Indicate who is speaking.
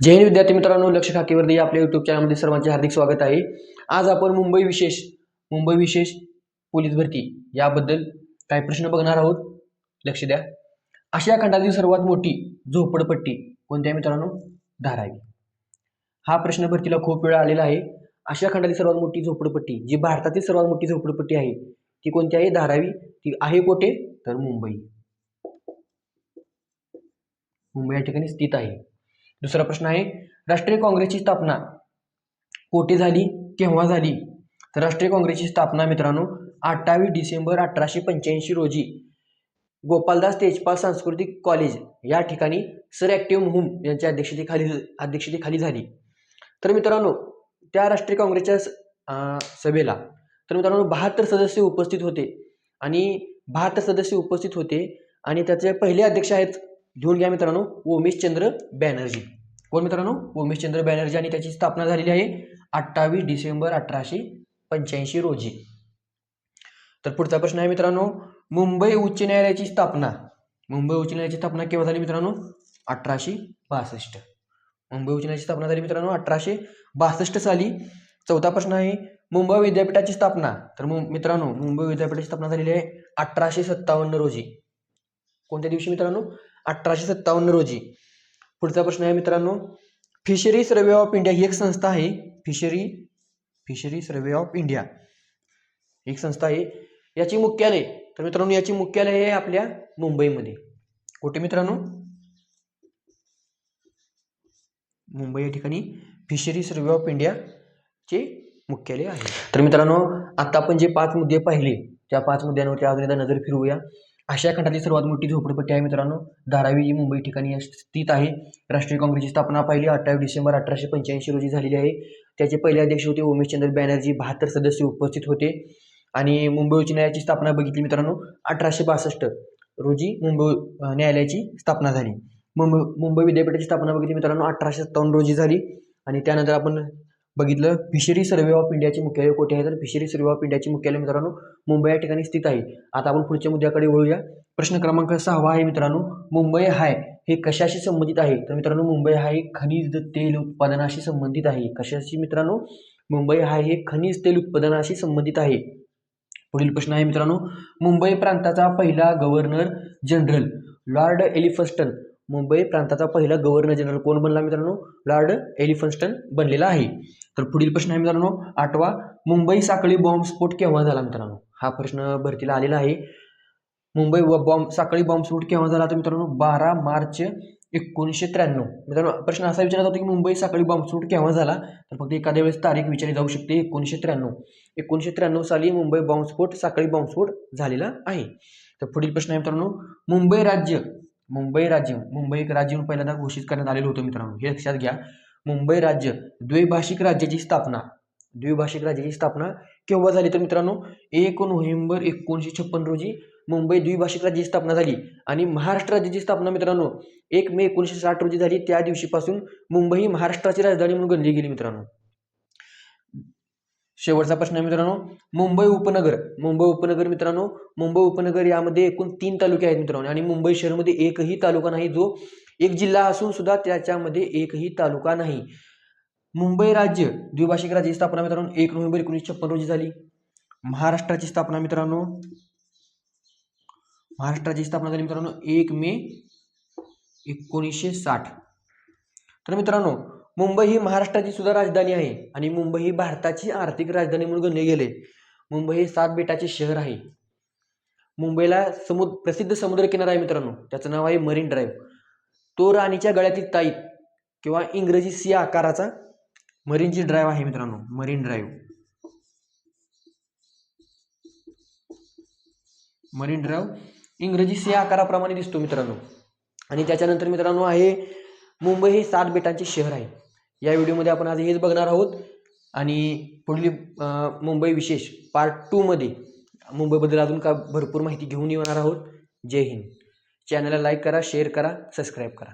Speaker 1: जय हिंद विद्यार्थी मित्रांनो लक्ष खाकीवरती आपल्या युट्यूब चॅनलमध्ये सर्वांचे हार्दिक स्वागत आहे. आज आपण मुंबई विशेष मुंबई विशेष पोलीस भरती याबद्दल काही प्रश्न बघणार आहोत. लक्ष द्या. आशिया खंडातील सर्वात मोठी झोपडपट्टी कोणत्या मित्रांनो? धारावी. हा प्रश्न भरतीला खूप वेळा आलेला आहे. आशिया खंडातील सर्वात मोठी झोपडपट्टी जी भारतातील सर्वात मोठी झोपडपट्टी आहे ती कोणती आहे? धारावी. ती आहे कुठे? तर मुंबई. मुंबई या ठिकाणी स्थित आहे. दुसरा प्रश्न आहे राष्ट्रीय काँग्रेसची स्थापना कोठे झाली केव्हा झाली? तर राष्ट्रीय काँग्रेसची स्थापना मित्रांनो अठ्ठावीस डिसेंबर अठराशे पंच्याऐंशी रोजी गोपालदास तेजपाल सांस्कृतिक कॉलेज या ठिकाणी सर ॲक्टिव्ह मुहुम यांच्या अध्यक्षतेखाली अध्यक्षतेखाली झाली. तर मित्रांनो त्या राष्ट्रीय काँग्रेसच्या स- सभेला तर मित्रांनो बहात्तर सदस्य उपस्थित होते आणि बहात्तर सदस्य उपस्थित होते आणि त्याचे पहिले अध्यक्ष आहेत घेऊन घ्या मित्रांनो ओमेशचंद्र बॅनर्जी. कोण मित्रांनो? उमेशचंद्र बॅनर्जी आणि त्याची स्थापना झालेली आहे अठ्ठावीस डिसेंबर अठराशे पंच्याऐंशी रोजी. तर पुढचा प्रश्न आहे मित्रांनो मुंबई उच्च न्यायालयाची स्थापना. मुंबई उच्च न्यायालयाची स्थापना केव्हा झाली मित्रांनो? अठराशे बासष्ट. मुंबई उच्च न्यायालयाची स्थापना झाली मित्रांनो अठराशे बासष्ट साली. चौथा प्रश्न आहे मुंबई विद्यापीठाची स्थापना. तर मित्रांनो मुंबई विद्यापीठाची स्थापना झालेली आहे अठराशे सत्तावन्न रोजी. कोणत्या दिवशी मित्रांनो? अठराशे सत्तावन्न रोजी. पुढचा प्रश्न आहे मित्रांनो. फिशरी सर्वे ऑफ इंडिया ही एक संस्था आहे. Fishery fishery survey of India एक संस्था आहे. याची मुख्यालय तर मित्रांनो याची मुख्यालय आहे आपल्या मुंबईमध्ये. कुठे मित्रांनो? मुंबई या ठिकाणी फिशरी सर्वे ऑफ इंडियाचे मुख्यालय आहे. तर मित्रांनो आता आपण जे पाच मुद्दे पाहिले त्या पाच मुद्द्यांवरती अजून एकदा नजर फिरवूया. आशिया खंडातली सर्वात मोठी झोपडपट्टी आहे मित्रांनो. धारावी ही मुंबई ठिकाणी स्थित आहे. राष्ट्रीय काँग्रेसची स्थापना पहिली अठ्ठावीस डिसेंबर अठराशे पंच्याऐंशी रोजी झालेली आहे. त्याचे पहिले अध्यक्ष होते उमेशचंद्र बॅनर्जी बहात्तर सदस्य उपस्थित होते. आणि मुंबई उच्च न्यायालयाची स्थापना बघितली मित्रांनो अठराशे बासष्ट रोजी मुंबई न्यायालयाची स्थापना झाली. मुंबई मुंबई विद्यापीठाची स्थापना बघितली मित्रांनो अठराशे सत्तावन्न रोजी झाली. आणि त्यानंतर आपण बघितलं फिशरी सर्वे ऑफ इंडियाचे मुख्यालय कोठे आहे? तर फिशरी सर्वे ऑफ इंडियाचे मुख्यालय मित्रांनो मुंबई या ठिकाणी स्थित आहे. आता आपण पुढच्या मुद्द्याकडे वळूया. प्रश्न क्रमांक सहावा आहे मित्रांनो मुंबई हाय हे कशाशी संबंधित आहे? तर मित्रांनो मुंबई हाय एक खनिज तेल उत्पादनाशी संबंधित आहे. कशाशी मित्रांनो? मुंबई हाय हे खनिज तेल उत्पादनाशी संबंधित आहे. पुढील प्रश्न आहे मित्रांनो मुंबई प्रांताचा पहिला governor general Lord Elphinstone Mumbai प्रांताचा पहिला गव्हर्नर जनरल कोण बनला मित्रांनो? लॉर्ड एलिफन्स्टन बनलेला आहे. तर पुढील प्रश्न आहे मित्रांनो आठवा मुंबई साखळी बॉम्बस्फोट केव्हा झाला मित्रांनो? हा प्रश्न भरतीला आलेला आहे. मुंबई व बॉम्ब साखळी बॉम्बस्फोट केव्हा झाला तर मित्रांनो? बारा मार्च एकोणीसशे त्र्याण्णव. मित्रांनो प्रश्न असा विचारला होता की मुंबई साखळी बॉम्बस्फोट केव्हा झाला? तर फक्त एखाद्या वेळेस तारीख विचारली जाऊ शकते एकोणीसशे त्र्याण्णव. एकोणीसशे त्र्याण्णव साली मुंबई बॉम्बस्फोट साखळी बॉम्बस्फोट झालेला आहे. तर पुढील प्रश्न आहे मित्रांनो मुंबई राज्य मुंबई राज्य मुंबई एक राज्य म्हणून पहिल्यांदा घोषित करण्यात आलेलं होतं मित्रांनो. हे लक्षात घ्या. मुंबई राज्य द्विभाषिक राज्याची स्थापना. द्विभाषिक राज्याची स्थापना केव्हा झाली तर मित्रांनो? एक नोव्हेंबर एकोणीसशे छप्पन रोजी मुंबई द्विभाषिक राज्याची स्थापना झाली. आणि महाराष्ट्र राज्याची स्थापना मित्रांनो एक मे एकोणीसशे साठ रोजी झाली. त्या दिवशीपासून मुंबई ही महाराष्ट्राची राजधानी म्हणून गणली गेली मित्रांनो. शेवटचा प्रश्न आहे मित्रांनो. मुंबई उपनगर मुंबई उपनगर मित्रांनो मुंबई उपनगर यामध्ये एकूण तीन तालुके आहेत मित्रांनो. आणि मुंबई शहरमध्ये एकही तालुका नाही जो एक जिल्हा असून सुद्धा त्याच्यामध्ये एकही तालुका नाही. मुंबई राज्य द्विभाषिक राज्याची स्थापना मित्रांनो एक नोव्हेंबर एकोणीसशे छप्पन रोजी झाली. महाराष्ट्राची स्थापना मित्रांनो महाराष्ट्राची स्थापना झाली मित्रांनो एक मे एकोणीसशे साठ. तर मित्रांनो मुंबई ही महाराष्ट्राची सुद्धा राजधानी आहे आणि मुंबई ही भारताची आर्थिक राजधानी म्हणून गणले गेले. मुंबई हे सात बेटाचे शहर आहे. मुंबईला समुद्र प्रसिद्ध समुद्रकिनारा आहे मित्रांनो. त्याचं नाव आहे मरीन ड्राईव्ह. तो राणीच्या गळ्यातील ताईत किंवा इंग्रजी सी आकाराचा मरीनची ड्राईव्ह आहे मित्रांनो. Marine Drive. मरीन ड्राईव्ह इंग्रजी सी आकाराप्रमाणे दिसतो मित्रांनो. आणि त्याच्यानंतर मित्रांनो आहे मुंबई हे सात बेटांचे शहर आहे. या व्हिडिओमध्ये आपण आज हेच बघणार आहोत. आणि पुढली मुंबई विशेष पार्ट टूमध्ये मुंबईबद्दल अजून का भरपूर माहिती घेऊन येणार आहोत. जय हिंद. चॅनलला लाईक करा शेअर करा सबस्क्राईब करा.